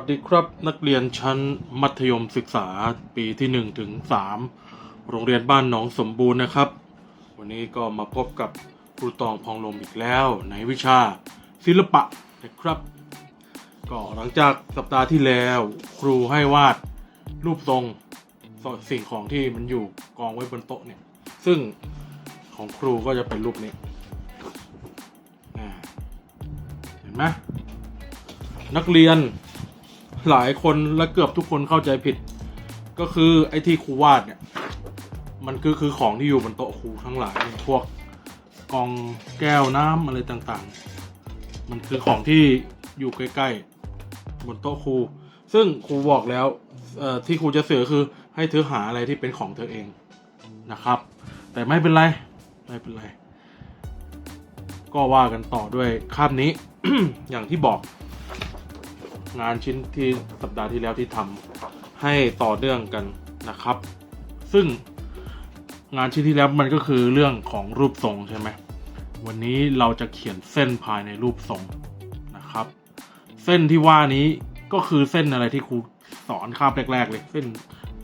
วัสดีครับนักเรียนชั้นมัธยมศึกษาปีที่1ถึง3โรงเรียนบ้านหนองสมบูรณ์นะครับ วันนี้ก็มาพบกับครูตองพองลมอีกแล้ว ในวิชาศิลปะนะครับ ก็หลังจากสัปดาห์ที่แล้วครูให้วาดรูปทรงสิ่งของที่มันอยู่กองไว้บนโต๊ะเนี่ย ซึ่งของครูก็จะเป็นรูปนี้เห็นไหมนักเรียน หลายคนและเกือบทุกคนเข้าใจผิด ก็คือไอ้ที่ครูวาดเนี่ย มันคือคือของที่อยู่บนโต๊ะครูทั้งหลายพวกกล่องแก้วน้ำอะไรต่างๆ มันคือของที่อยู่ใกล้ๆบนโต๊ะครู ซึ่งครูบอกแล้วที่ครูจะเสือคือให้เธอหาอะไรที่เป็นของเธอเองนะครับ แต่ไม่เป็นไรไม่เป็นไร ก็ว่ากันต่อด้วยคาบนี้อย่างที่บอก งานชิ้นที่สัปดาห์ที่แล้วที่ทำให้ต่อเนื่องกันนะครับ ซึ่งงานชิ้นที่แล้วมันก็คือเรื่องของรูปทรงใช่ไหมวันนี้เราจะเขียนเส้นภายในรูปทรงนะครับ เส้นที่ว่านี้ก็คือเส้นอะไรที่ครูสอนคาบแรก ๆ เลย เส้น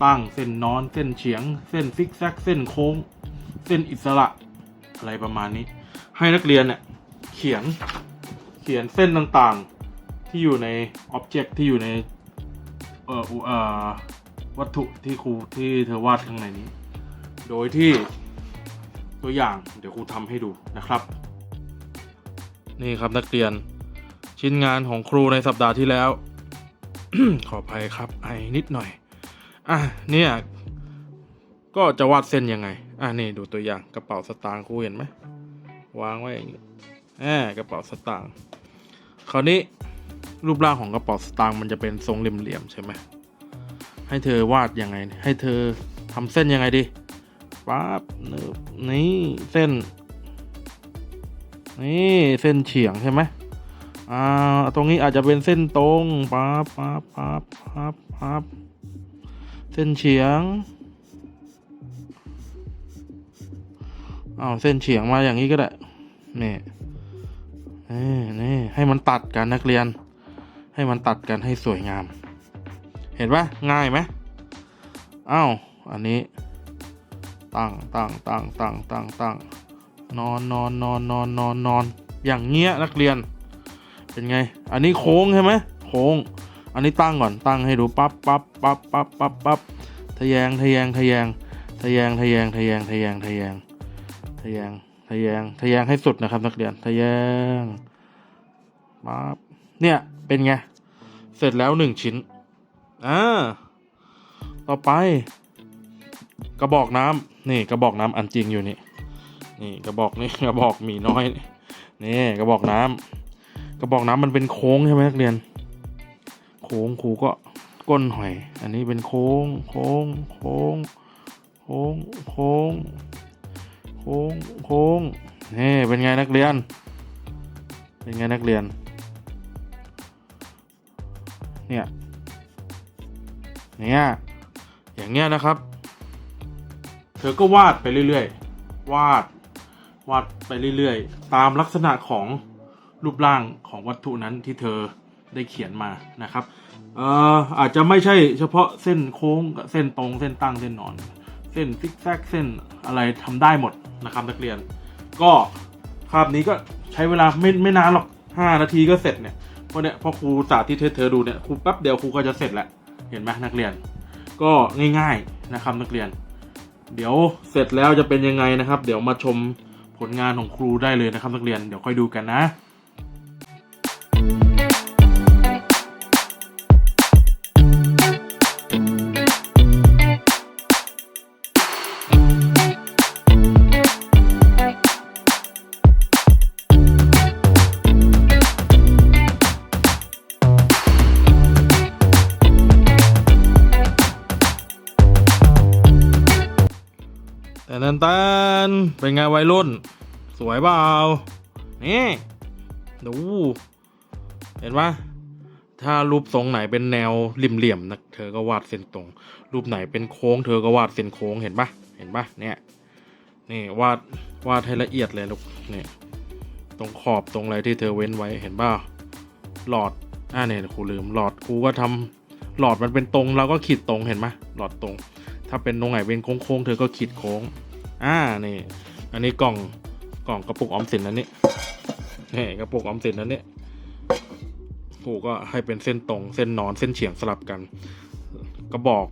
ตั้งเส้นนอน เส้นเฉียง เส้นซิกแซก เส้นโค้ง เส้นอิสระอะไรประมาณนี้ ให้นักเรียนเนี่ยเขียนเขียนเส้นต่างๆ ที่อยู่ในอ็อบเจกต์ที่อยู่ในเอ่อเอ่อวัตถุที่ครูที่เธอวาดข้างในนี้ โดยที่ตัวอย่างเดี๋ยวครูทำให้ดูนะครับ นี่ครับนักเรียน ชิ้นงานของครูในสัปดาห์ที่แล้ว ขออภัยครับไอนิดหน่อย อะเนี่ยก็จะวาดเส้นยังไง อะนี่ดูตัวอย่างกระเป๋าสตางค์ครูเห็นไหมวางไว้อย่างนี้แหมกระเป๋าสตางค์คราวนี้ รูปร่างของกระเป๋าสตางค์มันจะเป็นทรงเหลี่ยมๆใช่ไหมให้เธอวาดยังไง ให้เธอทำเส้นยังไงดีปั๊บเนิบนี่เส้น นี่เส้นเฉียงใช่ไหมอ่าตรงนี้อาจจะเป็นเส้นตรงปั๊บปั๊บปั๊บปั๊บปั๊บเส้นเฉียงอ้าวเส้นเฉียงมาอย่างนี้ก็ได้นี่นี่นี่ให้มันตัดกันนักเรียน ให้มันตัดกันให้สวยงาม เห็นปะง่ายไหมอ้าวอันนี้ตั้งตั้งตั้งตั้งตั้งตั้งนอนนอนนอนนอนนอนนอนอย่างเงี้ยนักเรียน เป็นไง อันนี้โค้งใช่ไหมโค้ง อันนี้ตั้งก่อนตั้งให้ดูปั๊บปั๊บปั๊บปั๊บปั๊บปั๊บทะแยงทะแยงทะแยงทะแยงทะแยงทะแยงทะแยงทะแยงทะแยงทะแยงทะแยงให้สุดนะครับนักเรียนทะแยงปั๊บเนี่ย เป็นไง เสร็จแล้วหนึ่งชิ้น อ่า ต่อไป กระบอกน้ำนี่กระบอกน้ำอันจริงอยู่นี่ นี่กระบอกนี่กระบอกมีน้อยนี่นี่กระบอกน้ำกระบอกน้ำมันเป็นโค้งใช่ไหมนักเรียน โค้งครูก็ก้นหอย อันนี้เป็นโค้ง โค้ง โค้ง โค้ง โค้ง โค้ง โค้งนี่เป็นไงนักเรียน เป็นไงนักเรียน เนี่ยเนี่ยอย่างเงี้ยนะครับ เธอก็วาดไปเรื่อยๆ วาด วาดไปเรื่อยๆ ตามลักษณะของรูปร่างของวัตถุนั้นที่เธอได้เขียนมานะครับเอ่ออาจจะไม่ใช่เฉพาะเส้นโค้งกับเส้นตรงเส้นตั้งเส้นนอน เส้นซิกแซกเส้นอะไรทำได้หมดนะครับนักเรียน ก็คาบนี้ก็ใช้เวลาไม่ไม่นานหรอกห้านาทีก็เสร็จเนี่ย เพราะเนี่ยพอครูสาธิตให้เธอดูเนี่ยครูแป๊บเดียวครูก็จะเสร็จแล้วเห็นไหมนักเรียน ก็ง่ายๆนะครับนักเรียน เดี๋ยวเสร็จแล้วจะเป็นยังไงนะครับ เดี๋ยวมาชมผลงานของครูได้เลยนะครับนักเรียนเดี๋ยวค่อยดูกันนะ แต่นันตันเป็นไงวัยรุ่น สวยเปล่านี่ดูเห็นปะถ้ารูปทรงไหนเป็นแนวเหลี่ยมๆนะเธอก็วาดเส้นตรง รูปไหนเป็นโค้ง เธอก็วาดเส้นโค้งเห็นปะเห็นปะเนี่ยนี่วาดวาดให้ละเอียดเลยลูกเนี่ยตรงขอบตรงอะไรที่เธอเว้นไว้เห็นปะหลอดอ่าเนี่ยครูลืมหลอดครูก็ทำหลอดมันเป็นตรงเราก็ขีดตรงเห็นไหมหลอดตรง ถ้าเป็นตรงไหนเป็นโค้งๆเธอก็ขีดโค้ง อ่านี่อันนี้กล่องกล่องกระปุกออมสินอันนี้นี่กระปุกออมสินอันนี้ครูก็ให้เป็นเส้นตรงเส้นนอนเส้นเฉียงสลับกัน กระบอก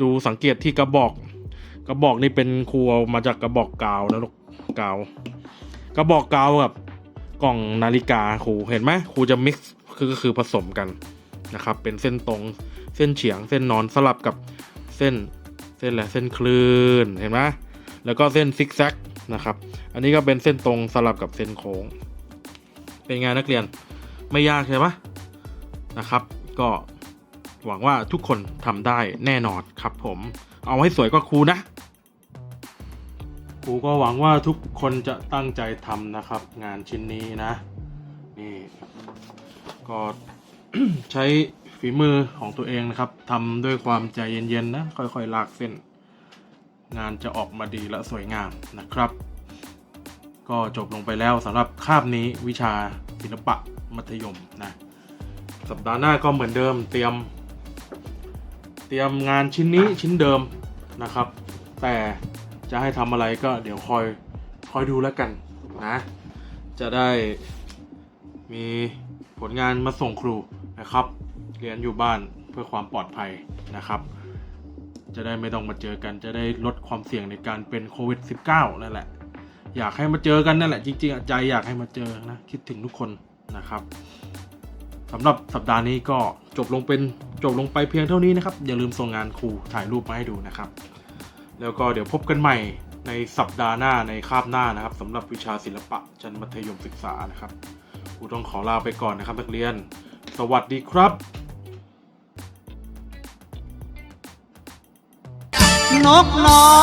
ดูสังเกตที่กระบอก กระบอกนี่เป็นครูเอามาจากกระบอกกาวนะลูกกาว กระบอกกาวกับกล่องนาฬิกาครูเห็นไหมครูจะมิกซ์คือก็คือผสมกันนะครับ เป็นเส้นตรงเส้นเฉียงเส้นนอนสลับกับ เส้นเส้นอะไรเส้นคลื่นเห็นไหมแล้วก็เส้นซิกแซกนะครับ อันนี้ก็เป็นเส้นตรงสลับกับเส้นโค้ง เป็นไงนักเรียนไม่ยากใช่ปะนะครับ ก็หวังว่าทุกคนทำได้แน่นอนครับผม เอาให้สวยกว่าครูนะครูก็หวังว่าทุกคนจะตั้งใจทำนะครับ งานชิ้นนี้นะ นี่ก็ใช้ ฝีมือของตัวเองนะครับทำด้วยความใจเย็นๆนะค่อยๆลากเส้น งานจะออกมาดีและสวยงามนะครับ ก็จบลงไปแล้วสำหรับคาบนี้วิชาศิลปะมัธยมนะสัปดาห์หน้าก็เหมือนเดิมเตรียม เตรียมงานชิ้นนี้ชิ้นเดิมนะครับ แต่จะให้ทำอะไรก็เดี๋ยวคอยคอยดูแล้วกันนะ จะได้มีผลงานมาส่งครูนะครับ รียนอยู่บ้านเพื่อความปลอดภัยนะครับ จะได้ไม่ต้องมาเจอกันจะได้ลดความเสี่ยงในการเป็นโควิด -19 นั่นแหละ อยากให้มาเจอกันนั่นแหละ จริงๆใจอยากให้มาเจอนะ คิดถึงทุกคนนะครับสำหรับสัปดาห์นี้ก็จบลงเป็นจบลงไปเพียงเท่านี้นะครับ อย่าลืมส่งงานครูถ่ายรูปมาให้ดูนะครับ แล้วก็เดี๋ยวพบกันใหม่ในสัปดาห์หน้าในคาบหน้านะครับสำหรับวิชาศิลปะชั้นมัธยมศึกษานะครับครูต้องขอลาไปก่อนนะครับนักเรียน สวัสดีครับ นกน้อ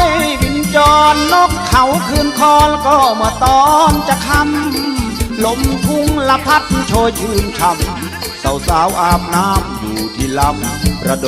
ย บินจรนกเขาคืนคอนก็เมื่อตอนจะคำลมทุ่งละพัดโชยชื่นช่ำสาวสาวอาบน้ำอยู่ที่ลำระโด